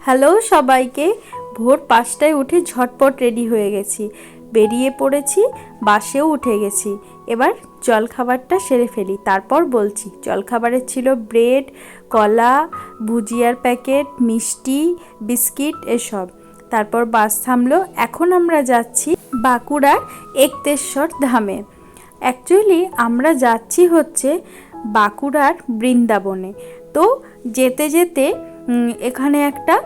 Hello সবাইকে। ভোর পাঁচটায় উঠে ঝটপট রেডি হয়ে গেছি। বেরিয়ে পড়েছি, বাসেও উঠে গেছি। এবার জলখাবারটা সেরে ফেলি। তারপর বলছি জলখাবারের ছিল ব্রেড, কলা, ভুজিয়ার প্যাকেট, মিষ্টি, বিস্কিট এসব। তারপর বাস থামলো। এখন আমরা যাচ্ছি বাঁকুড়ার একতেশ্বর ধামে। অ্যাকচুয়ালি আমরা যাচ্ছি হচ্ছে বাঁকুড়ার বৃন্দাবনে। তো যেতে যেতে এখানে একটা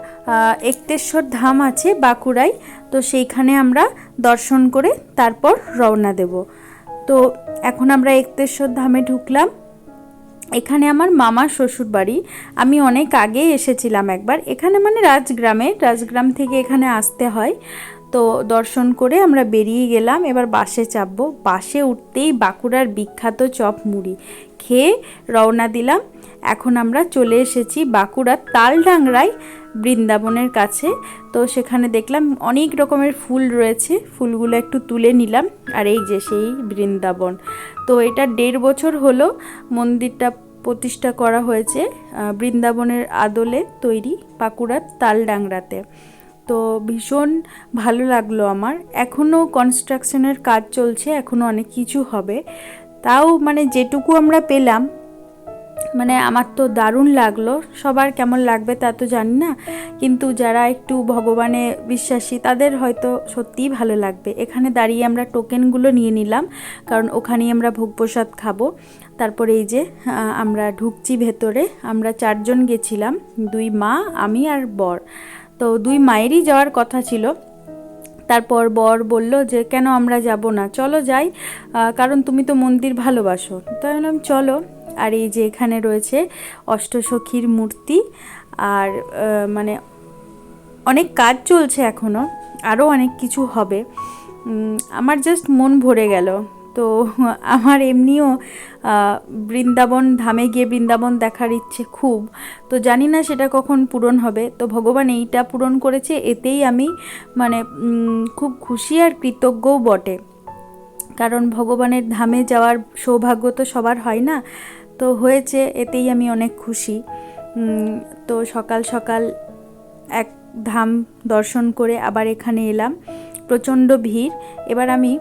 একতেশ্বর ধাম আছে বাঁকুড়ায়। তো সেইখানে আমরা দর্শন করে তারপর রওনা দেব। তো এখন আমরা একতেশ্বর ধামে ঢুকলাম। এখানে আমার মামার শ্বশুর বাড়ি আমি অনেক আগে এসেছিলাম একবার। এখানে মানে রাজগ্রামে, রাজগ্রাম থেকে এখানে আসতে হয়। তো দর্শন করে আমরা বেরিয়ে গেলাম। এবার বাসে চাপবো। বাসে উঠতেই বাঁকুড়ার বিখ্যাত চপ মুড়ি খেয়ে রওনা দিলাম। এখন আমরা চলে এসেছি বাঁকুড়ার তালডাংরায় বৃন্দাবনের কাছে। তো সেখানে দেখলাম অনেক রকমের ফুল রয়েছে। ফুলগুলো একটু তুলে নিলাম। আর এই যে সেই বৃন্দাবন। তো এটা দেড় বছর হলো মন্দিরটা প্রতিষ্ঠা করা হয়েছে বৃন্দাবনের আদলে তৈরি বাঁকুড়ার তালডাংরাতে। তো ভীষণ ভালো লাগল আমার। এখনও কনস্ট্রাকশনের কাজ চলছে এখনও অনেক কিছু হবে। তাও মানে যেটুকু আমরা পেলাম মানে আমার তো দারুণ লাগল। সবার কেমন লাগবে তা তো জানি না। কিন্তু যারা একটু ভগবানে বিশ্বাসী, তাদের হয়তো সত্যিই ভালো লাগবে। এখানে দাঁড়িয়ে আমরা টোকেনগুলো নিয়ে নিলাম, কারণ ওখানেই আমরা ভোগ প্রসাদ খাব। তারপরে এই যে আমরা ঢুকছি ভেতরে। আমরা চারজন গেছিলাম, দুই মা, আমি আর বর। তো দুই মায়েরই যাওয়ার কথা ছিল। তারপর বর বলল যে, কেন আমরা যাব না? চলো যাই। কারণ তুমি তো মন্দির ভালোবাসো। তাই বললাম, চলো। আর এই যে এখানে রয়েছে অষ্টসখীর মূর্তি আর মানে অনেক কাজ চলছে এখনও আরও অনেক কিছু হবে। আমার জাস্ট মন ভরে গেল। তো আমার এমনিও বৃন্দাবন, ধামে গিয়ে বৃন্দাবন দেখার ইচ্ছে খুব। তো জানি না সেটা কখন পূরণ হবে। তো ভগবান এইটা পূরণ করেছে, এতেই আমি মানে খুব খুশি আর কৃতজ্ঞও বটে। কারণ ভগবানের ধামে যাওয়ার সৌভাগ্য তো সবার হয় না। তো হয়েছে, এতেই আমি অনেক খুশি। তো সকাল সকাল এক ধাম দর্শন করে আবার এখানে এলাম। প্রচণ্ড ভিড়। এবার আমি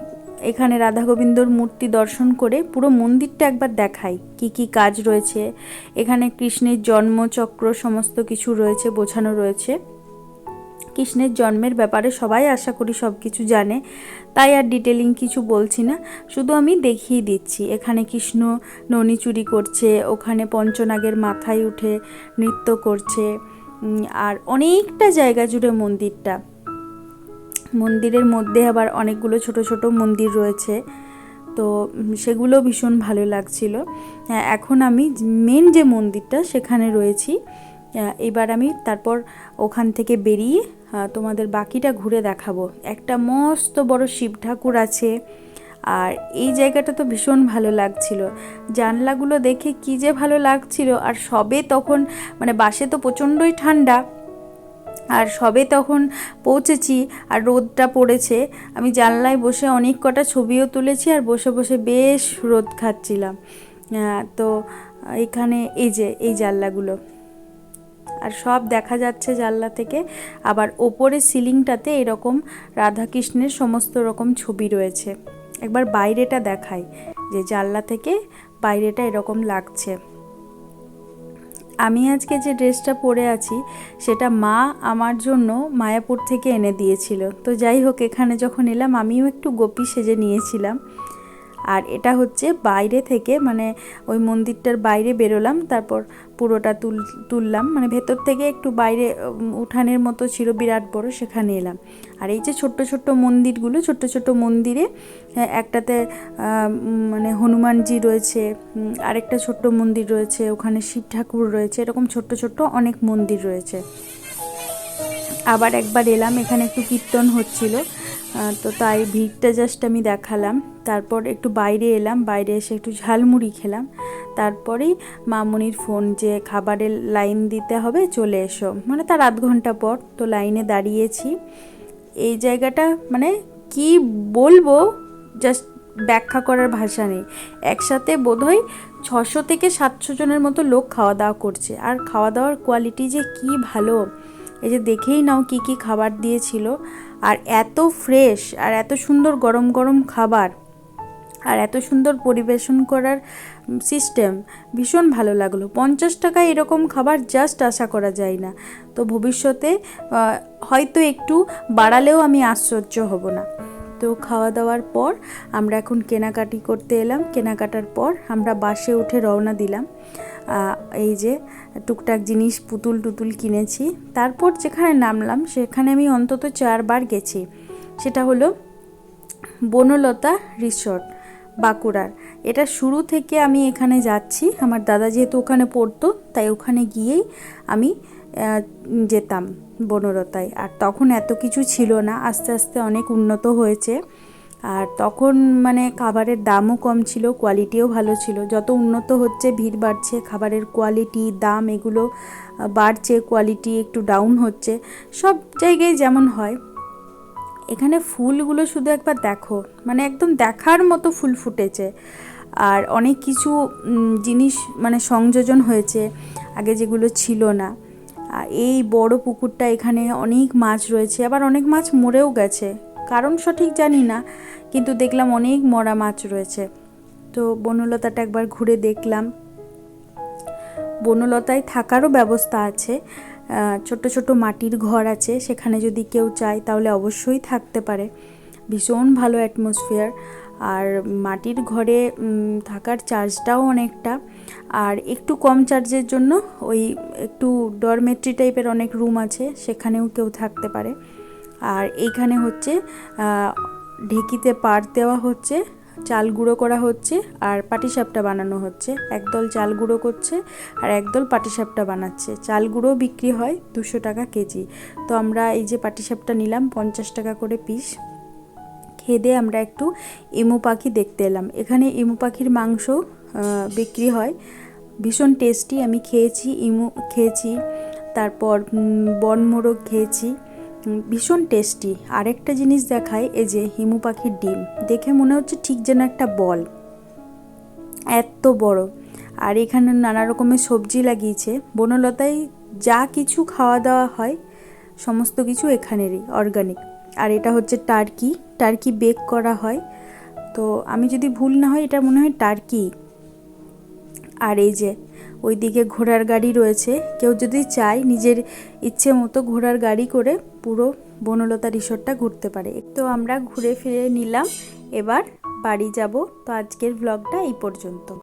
এখানে রাধা গোবিন্দর মূর্তি দর্শন করে পুরো মন্দিরটা একবার দেখাই। কি কি কাজ রয়েছে। এখানে কৃষ্ণের জন্মচক্র, সমস্ত কিছু রয়েছে, বোঝানো রয়েছে। কৃষ্ণের জন্মের ব্যাপারে সবাই আশা করি সব কিছু জানে। তাই আর ডিটেলিং কিছু বলছি না। শুধু আমি দেখিয়ে দিচ্ছি। এখানে কৃষ্ণ ননি চুরি করছে ওখানে পঞ্চনাগের মাথায় উঠে নৃত্য করছে আর অনেকটা জায়গা জুড়ে মন্দিরটা। মন্দিরের মধ্যে আবার অনেকগুলো ছোট ছোট মন্দির রয়েছে। তো সেগুলো ভীষণ ভালো লাগছিল। হ্যাঁ, এখন আমি মেন যে মন্দিরটা সেখানে রয়েছি। এবার আমি তারপর ওখান থেকে বেরিয়ে তোমাদের বাকিটা ঘুরে দেখাবো। একটা মস্ত বড় শিব ঠাকুর আছে, আর এই জায়গাটা তো ভীষণ ভালো লাগছিল। জানলাগুলো দেখে কি যে ভালো লাগছিল, আর সবে তখন মানে বাসে তো প্রচণ্ডই ঠান্ডা, আর সবে তখন পৌঁছেছি, আর রোদটা পড়েছে। আমি জানলায় বসে অনেক কটা ছবিও তুলেছি, আর বসে বসে বেশ রোদ খাচ্ছিলাম। তো এখানে এই যে, এই জানলাগুলো। আর সব দেখা যাচ্ছে জানলা থেকে। আবার ওপরে সিলিংটাতে এরকম রাধাকৃষ্ণের সমস্ত রকম ছবি রয়েছে। একবার বাইরেটা দেখাই, যে জানলা থেকে বাইরেটা এরকম লাগছে। আমি আজকে যে ড্রেসটা পরে আছি, সেটা মা আমার জন্য মায়াপুর থেকে এনে দিয়েছিল। তো যাই হোক, এখানে যখন এলাম, আমিও একটু গোপী সেজে নিয়েছিলাম। আর এটা হচ্ছে বাইরে থেকে মানে ওই মন্দিরটার বাইরে বেরোলাম তারপর পুরোটা তুল তুললাম মানে ভেতর থেকে একটু বাইরে উঠানের মতো ছিল বিরাট বড় সেখানে এলাম। আর এই যে ছোট্ট ছোট্ট মন্দিরগুলো ছোট্ট ছোট্ট মন্দিরে আহ, একটাতে মানে হনুমানজি রয়েছে আরেকটা ছোট্ট মন্দির রয়েছে ওখানে শিব ঠাকুর রয়েছে এরকম ছোট্ট ছোট্ট অনেক মন্দির রয়েছে। আবার একবার এলাম এখানে একটু কীর্তন হচ্ছিল তো তাই ভিড়টা জাস্ট আমি দেখালাম। তারপর একটু বাইরে এলাম, বাইরে এসে একটু ঝালমুড়ি খেলাম। তারপরেই মামনির ফোন যে খাবারের লাইন দিতে হবে, চলে এসো। মানে তার আধ ঘণ্টা পর তো লাইনে দাঁড়িয়েছি। এই জায়গাটা মানে কি বলব জাস্ট ব্যাখ্যা করার ভাষা নেই। একসাথে বোধহয় ছশো থেকে সাতশো জনের মতো লোক খাওয়া দাওয়া করছে। আর খাওয়া দাওয়ার কোয়ালিটি যে কি ভালো, এই যে দেখেই নাও কি কি খাবার দিয়েছিল। আর এত ফ্রেশ আর এত সুন্দর গরম গরম খাবার আর এত সুন্দর পরিবেশন করার সিস্টেম ভীষণ ভালো লাগল। পঞ্চাশ টাকায় এরকম খাবার জাস্ট আশা করা যায় না। তো ভবিষ্যতে হয়তো একটু বাড়ালেও আমি আশ্চর্য হব না। তো খাওয়া দাওয়ার পর আমরা এখন কেনাকাটি করতে এলাম। কেনাকাটার পর আমরা বাসে উঠে রওনা দিলাম। এই যে টুকটাক জিনিস, পুতুল টুতুল কিনেছি। তারপর যেখানে নামলাম, সেখানে আমি অন্তত চারবার গেছি। সেটা হলো বনলতা রিসর্ট, বাঁকুড়ার। এটা শুরু থেকে আমি এখানে যাচ্ছি। আমার দাদা যেহেতু ওখানে পড়তো, তাই ওখানে গিয়েই আমি যেতাম বনলতায়। আর তখন এত কিছু ছিল না। আস্তে আস্তে অনেক উন্নত হয়েছে। আর তখন মানে খাবারের দামও কম ছিল কোয়ালিটিও ভালো ছিল। যত উন্নত হচ্ছে, ভিড় বাড়ছে, খাবারের কোয়ালিটি দাম এগুলো বাড়ছে কোয়ালিটি একটু ডাউন হচ্ছে। সব জায়গায় যেমন হয়। এখানে ফুলগুলো শুধু একবার দেখো মানে একদম দেখার মতো ফুল ফুটেছে। আর অনেক কিছু জিনিস মানে সংযোজন হয়েছে, আগে যেগুলো ছিল না। এই বড় পুকুরটা এখানে অনেক মাছ রয়েছে, আবার অনেক মাছ মরেও গেছে। কারণ সঠিক জানি না, কিন্তু দেখলাম অনেক মরা মাছ রয়েছে। তো বনলতাটা একবার ঘুরে দেখলাম। বনলতায় থাকারও ব্যবস্থা আছে। ছোট ছোট মাটির ঘর আছে, সেখানে যদি কেউ চায় তাহলে অবশ্যই থাকতে পারে। ভীষণ ভালো অ্যাটমসফিয়ার আর মাটির ঘরে থাকার চার্জটাও অনেকটা। আর একটু কম চার্জের জন্য ওই একটু ডরমেট্রি টাইপের অনেক রুম আছে, সেখানেও কেউ থাকতে পারে। আর এইখানে হচ্ছে ঢেকিতে পাট দেওয়া হচ্ছে, চাল গুঁড়ো করা হচ্ছে আর পাটিসাপটা বানানো হচ্ছে। একদল চাল গুঁড়ো করছে আর একদল পাটিসাপটা বানাচ্ছে। চাল গুঁড়ো বিক্রি হয় দুশো টাকা কেজি। তো আমরা এই যে পাটিসাপটা নিলাম, পঞ্চাশ টাকা করে পিস। খেদে আমরা একটু এমু পাখি দেখতে এলাম। এখানে এমু পাখির মাংস বিক্রি হয়। ভীষণ টেস্টি, আমি খেয়েছি, ইমু খেয়েছি। তারপর বনমোরগ খেয়েছি। ভীষণ টেস্টি আরেকটা জিনিস দেখায়, এই যে হিমু পাখির ডিম। দেখে মনে হচ্ছে ঠিক যেন একটা বল। এত বড়। আর এখানে নানা রকমের সবজি লাগিয়েছে। বনলতায় যা কিছু খাওয়া দাওয়া হয়, সমস্ত কিছু এখানেরই অর্গানিক আর এটা হচ্ছে টার্কি টার্কি বেক করা হয়। তো আমি যদি ভুল না হয়, এটা মনে হয় টার্কি আর এই যে, ওইদিকে ঘোড়ার গাড়ি রয়েছে। কেউ যদি চায় নিজের ইচ্ছে মতো ঘোড়ার গাড়ি করে পুরো বনলতা রিসোর্টটা ঘুরতে পারে। তো আমরা ঘুরে ফিরে নিলাম। এবার বাড়ি যাব। তো আজকের ব্লগটা এই পর্যন্ত।